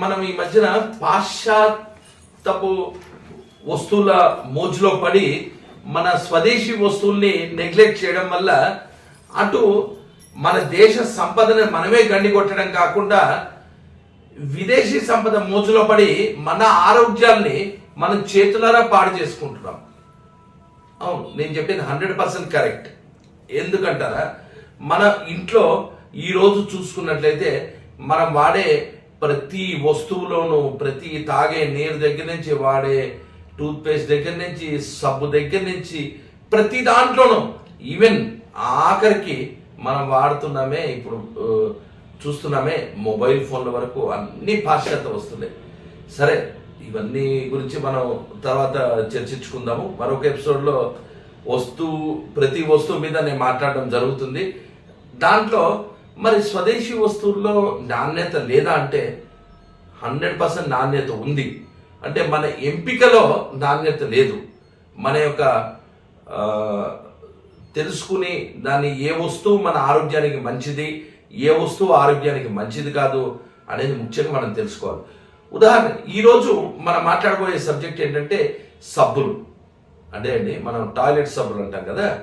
మనం ఈ మధ్యన పాశ్చాత్తపు వస్తువుల మోజులో పడి మన స్వదేశీ వస్తువుల్ని నెగ్లెక్ట్ చేయడం వల్ల అటు మన దేశ సంపదను మనమే గండి కొట్టడం కాకుండా విదేశీ సంపద మోజులో పడి మన ఆరోగ్యాల్ని మనం చేతులారా పాడు చేసుకుంటున్నాం. అవును నేను చెప్పింది హండ్రెడ్ పర్సెంట్ కరెక్ట్. ఎందుకంటారా? మన ఇంట్లో ఈరోజు చూసుకున్నట్లయితే మనం వాడే ప్రతి వస్తువులోనూ ప్రతి తాగే నీరు దగ్గర నుంచి వాడే టూత్పేస్ట్ దగ్గర నుంచి సబ్బు దగ్గర నుంచి ప్రతి దాంట్లోనూ ఈవెన్ ఆఖరికి మనం వాడుతున్నామే ఇప్పుడు చూస్తున్నామే మొబైల్ ఫోన్ల వరకు అన్ని పాశ్చాత్య వస్తున్నాయి సరే ఇవన్నీ గురించి మనం తర్వాత చర్చించుకుందాము. మరొక ఎపిసోడ్లో వస్తువు ప్రతి వస్తువు మీద నేను మాట్లాడడం జరుగుతుంది. దాంట్లో మరి స్వదేశీ వస్తువుల్లో నాణ్యత లేదా అంటే హండ్రెడ్ పర్సెంట్ నాణ్యత ఉంది. అంటే మన ఎంపికలో నాణ్యత లేదు. మన యొక్క తెలుసుకుని దాన్ని ఏ వస్తువు మన ఆరోగ్యానికి మంచిది ఏ వస్తువు ఆరోగ్యానికి మంచిది కాదు అనేది ముఖ్యంగా మనం తెలుసుకోవాలి. ఉదాహరణ ఈరోజు మనం మాట్లాడబోయే సబ్జెక్ట్ ఏంటంటే సబ్బులు. అంటే అండి మనం టాయిలెట్ సబ్బులు అంటాం కదా.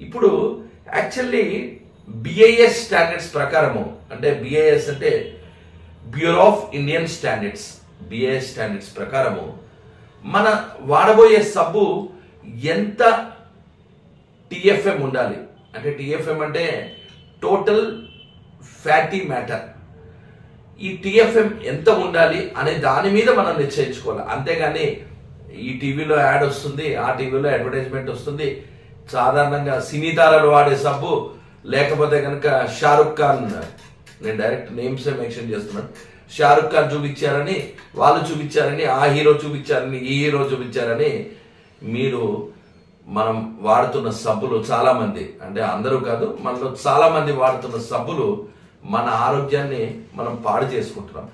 ఇప్పుడు యాక్చువల్లీ బిఐఎస్ స్టాండర్డ్స్ ప్రకారము అంటే బిఐఎస్ అంటే Bureau of Indian Standards BIS standards ప్రకారము మన వాడబోయే సబ్బు ఎంత టిఎఫ్ఎం ఉండాలి? అంటే టిఎఫ్ఎం అంటే టోటల్ ఫ్యాటీ మ్యాటర్ ఈ టిఎఫ్ఎం ఎంత ఉండాలి అనే దాని మీద మనం నిశ్చయించుకోవాలి. అంతేగాని ఈ టీవీలో యాడ్ వస్తుంది ఆ టీవీలో అడ్వర్టైజ్మెంట్ వస్తుంది. సాధారణంగా సినీ తారలు వాడే సబ్బు లేకపోతే కనుక షారుఖ్ ఖాన్ నేను డైరెక్ట్ నేమ్స్ మెన్షన్ చేస్తున్నాను. షారుఖ్ ఖాన్ చూపించారని వాళ్ళు చూపించారని ఆ హీరో చూపించారని ఈ హీరో చూపించారని మీరు మనం వాడుతున్న సబ్బులు చాలామంది అంటే అందరూ కాదు మనలో చాలామంది వాడుతున్న సబ్బులు మన ఆరోగ్యాన్ని మనం పాడు చేసుకుంటున్నాం.